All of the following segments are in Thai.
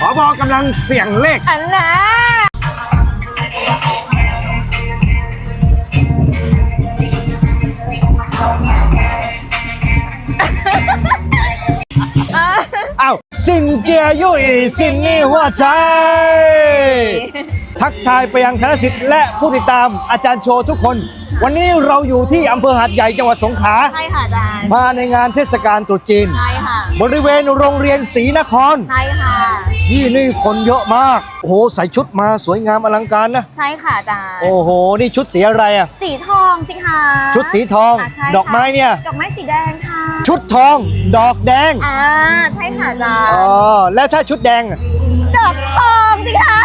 ขอบอกำลังเสี่ยงเลข อันนะ อ้าวสินเจียยุ่ยสินนี่หัวใจ ทักทายไปยังคณะสิทธิ์และผู้ติดตามอาจารย์โชว์ทุกคน วันนี้เราอยู่ที่อำเภอหาดใหญ่จังหวัดสงขลาใช่ค่ะอาจารย์มาในงานเทศกาลตรุษจีน ใช่ค่ะบริเวณโรงเรียนศรีนคร ใช่ค่ะ ที่นี่คนเยอะมาก โอ้โห ใส่ชุดมาสวยงามอลังการนะ ใช่ค่ะอาจารย์ โอ้โห นี่ชุดสีอะไรอะ สีทองสิคะชุดสีทองะใช่ค่ะดอกไม้เนี่ย ดอกไม้สีแดงค่ะ ชุดทอง ดอกแดงอ่าใช่ค่ะอาจารย์อ๋อแล้วถ้าชุดแดงอะดอกทองสิคะ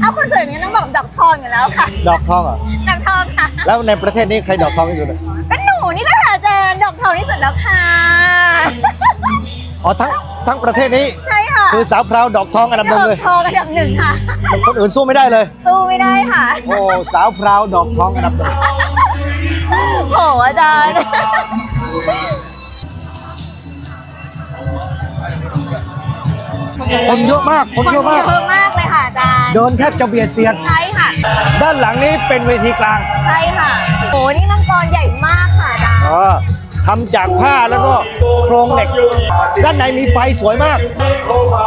เอาคนสวยอย่างนี้ต้องบอกดอกทองอยู่แล้วค่ะ ดอกทองเหรอะดอกทองค่ะ แล้วในประเทศนี้ใครดอกทองที่สุดอะก็หนูนี่แหละค่ะอาจารย์ดอกทองที่สุดแล้วค่ะ อ๋อทั้งทั้งประเทศนี้ ใช่ค่ะคือสาวพราวดอกทองอันดับหดนึ่งอกเลยทองอันดับหนึ่งค่ะ คนอื่นสู้ไม่ได้เลย สู้ไม่ได้ค่ะ โอ้สาวพราวดอกทองอันดับหนึ่งโหอาจารย์ คนเยอะมาก คนคนเยอะมากเยอะมากเลยค่ะอาจารย์เดินแทบจะเบียดเสียด ใช่ค่ะ ด้านหลังนี้เป็นเวทีกลางใช่ค่ะโหนี่มังกรใหญ่มากค่ะอาจารย์เออทำจากผ้าแล้วก็โครงเหล็ก ด้านในมีไฟสวยมาก头发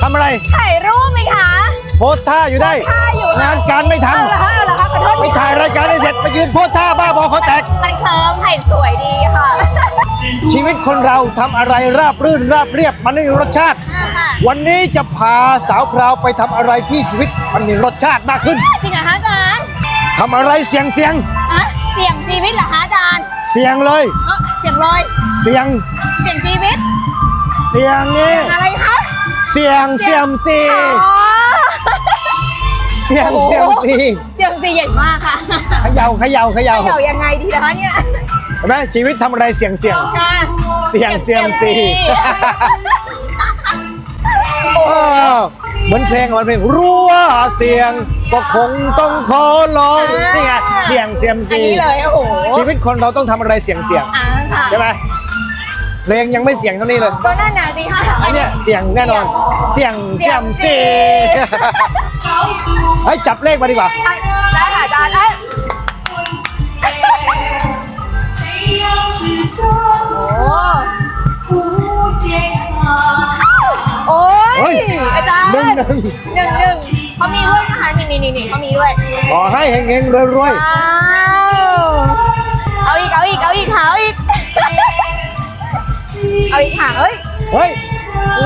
ทำอะไรถ่ายรูปไหมคะ โพสท่าอยู่ได้ ท่าอยู่งานการไม่ทเอาเหรอคะเอาเหรอคะขอโทษำไปถ่ายรายการให้เสร็จไปยืนโพสท่าบ้าบอเขาแตก มันเคิร์มถ่ายสวยดีค่ะ ชีวิตคนเราทำอะไรราบรื่นราบเรียบมันไม่มีรสชาติ อ่าค่ะ วันนี้จะพาสาวพราวไปทำอะไรที่ชีวิตมันมีรสชาติมากขึ้นจริงเหรอคะอาจารย์ทำอะไรเสียงเสียงอะเสี่ยงชีวิตเหรอคะอาจารย์เสียงเลย เอ้อเสี่ยงลอยเสียงเสี่ยงชีวิตเสียงนี่ อะไรคะ เสียงเสียมซีอ๋อเสียงเสียมซีเสี่ยงซีใหญ่มากค่ะเขย่าเขย่าเขย่าเดี่ยวยังไงดีนะคะเนี่ยเห็นไหมชีวิตทำอะไรเสียงเสียง ค่ะเสี่ยงเสี่ยงซีเออเหมือนเพลงมันเพลงรู้ว่าเสียงก็คงต้องขอร้องนี่ไงเสียงเสียมอันซีนี้เลยโอ้โหชีวิตคนเราต้องทำอะไรเสียงเสียงอ่าค่ะใช่ไหม เพลงยังไม่เสียงเท่านี้เลย ก็น่าหนาสิค่ะอันเนี้ยเสียงแน่นอน เสียงเสียมซีเฮ้ยจับเลขมาดีกว่าได้ค่ะอาจารย์เอ้ยโอ้เฮ้ยยอาจารย์หนึ่งหนึ่ง หนึ่งหนึ่งเขามีด้วยนะคะนี่นี่นี่นี่เขามีด้วยขอให้เฮงๆรวยว้าวเอาอีกเอาอีกเอาอีกค่ะเอาอีก เอาอีกค่ะเอ้ยๆเฮ้ย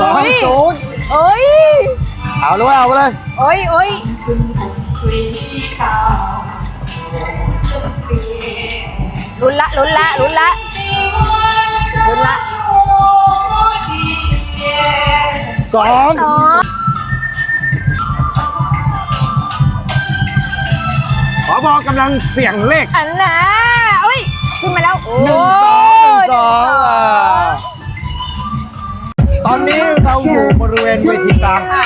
สองศูนย์เอ้ยเอาเลยเอาเลยเอ้ยเอ้ยลุ้นละลุ้นละลุ้นละลุ้นละสองสองขอบอกำลังเสี่ยงเลขอันน่ะเอ้ยขึ้นมาแล้วโอ้หนึ่งสองหนึ่งสองอ่า ตอนนี้เราอยู่บริเวณเวทีกลางค่ะ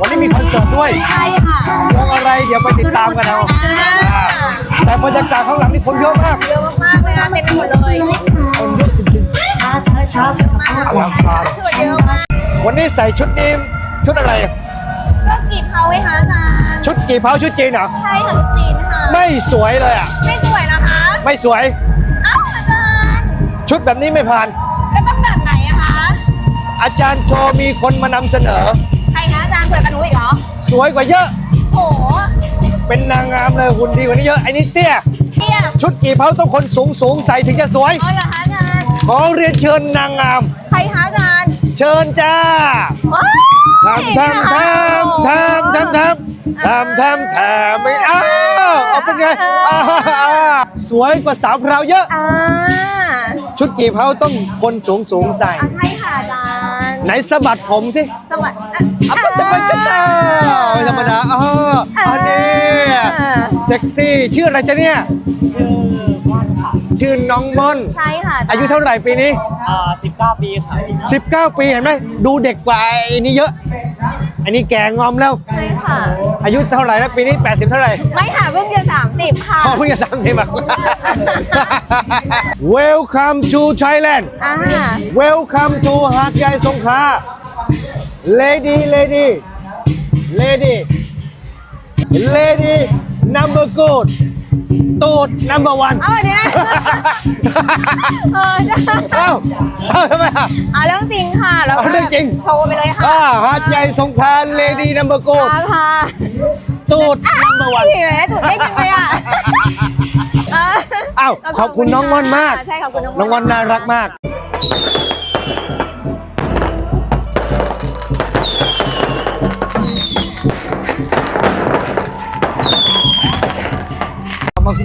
วันนี้มีคอนเสิร์ตด้วยใช่ค่ะวงอะไรเดี๋ยวไปติดตามกันเอาอ่าอ่าแต่บรรยากาศข้างหลังนี่คนเยอะมากเยอะมากๆเลยนะเต็มไปหมดเลยคนเยอะจริงๆอลังการสวยเยอะมากวันนี้ใส่ชุดนี้ชุดอะไรก็กีบเผาไว้คะอาจารย์ชุดกี่เผาชุดจีนเหรอใช่ค่ะชุดจีนค่ะไม่สวยเลยอะไม่สวยนะคะ ไม่สวยเอ้าอาจารย์ชุดแบบนี้ไม่ผ่านก็ต้องแบบไหน อะคะอาจารย์โชว์มีคนมานำเสนอ ใครคะอาจารย์สวยกว่าหนูอีกเหรอสวยกว่าเยอะ โหเป็นนางงามเลยหุ่นดีกว่านี้เยอะไอ้นี่เตี้ยเตี้ยชุดกี่เผาต้องคนสูงสูงๆใส่ถึงจะสวยอ๋อเหรอคะอาจารย์ขอเรียนเชิญนางงาม ใครคะอาจารย์เชิญจ้าว้าวทำทำทำทำทำทำทำทำทำไม่อ้าวเอาเป็นไงอ่าสวยกว่าสาวพราวเยอะ อ่าชุดกี่เผาต้องคนสูงสูงๆใส่ อะใช่ค่ะอาจารย์ ไหนสะบัดผมสิสวัสดีอัปปะตะปะตะตะไม่ธรรมดาอ๋ออันนี้เซ็กซี่ชื่ออะไรจ๊ะเนี่ยชื่อน้องม่อน ใช่ค่ะจรอายุเท่าไหร่ปีนี้ อ่า19 ปีครับ19 ปีเห็นไหมดูเด็กกว่าไอ้นี่เยอะ อันนี้แก่งอมแล้ว ใช่ค่ะ อายุเท่าไหร่แล้วปีนี้ 80 เท่าไหร่ไม่ค่ะเพิ่งจะสามสิบค่ะพอเพิ่งจะสามสิบอะ Welcome to Thailand อ่า Welcome to หาดใหญ่สงขลา Lady Lady Lady Lady number good ตูด number one เอาอันนี้นะ เออจะเอ้าเอ้าทำไมอะ เอาเรื่องจริงค่ะ แล้วก็เอาเรื่องจริง โชว์ไปเลยค่ะอ่าหาดใหญ่สงขลา Lady number good พาพาตูด number one พี่เลยถูกได้ยังไงอะเอ้าวขอบคุณน้องม่อนมาก ใช่ขอบคุณน้องน้องม่อนน่ารักมาก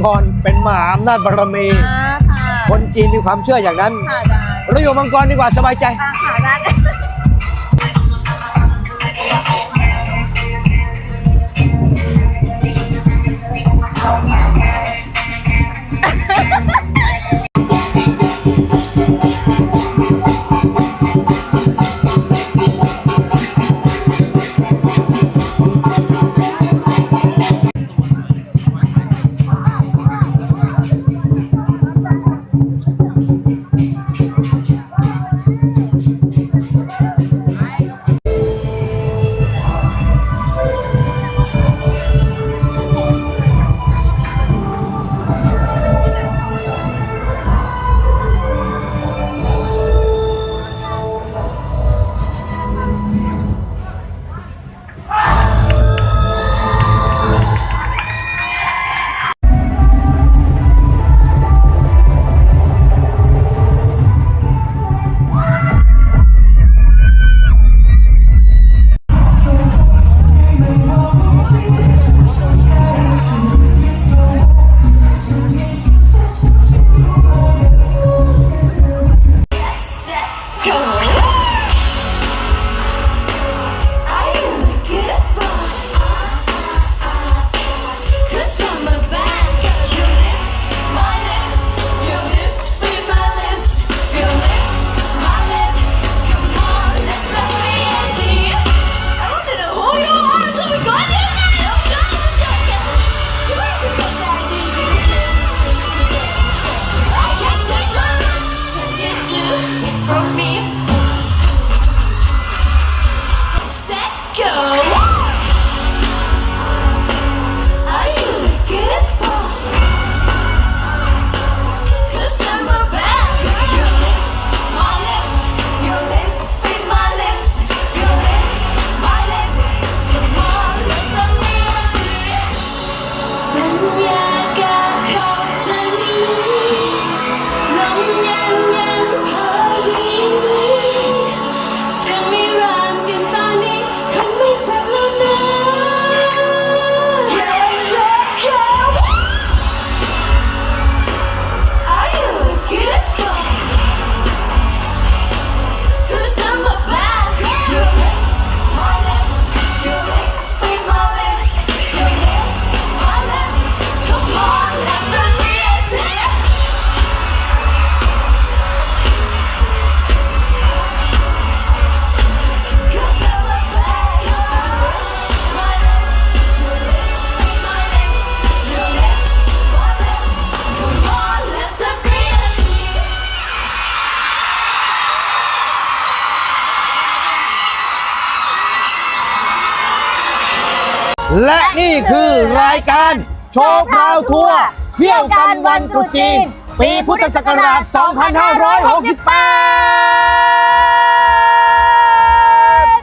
มังกรเป็นมหาอำนาจบารมี อ่าค่ะคนจีนมีความเชื่ออย่างนั้นค่ะอาจารย์เราอยู่มังกรดีกว่าสบายใจอ่าค่ะอาจารย์ และนี่คือรายการโชว์พราวทัวร์เที่ยวกันวันตรุษจีน ปีพุทธศักราช 2568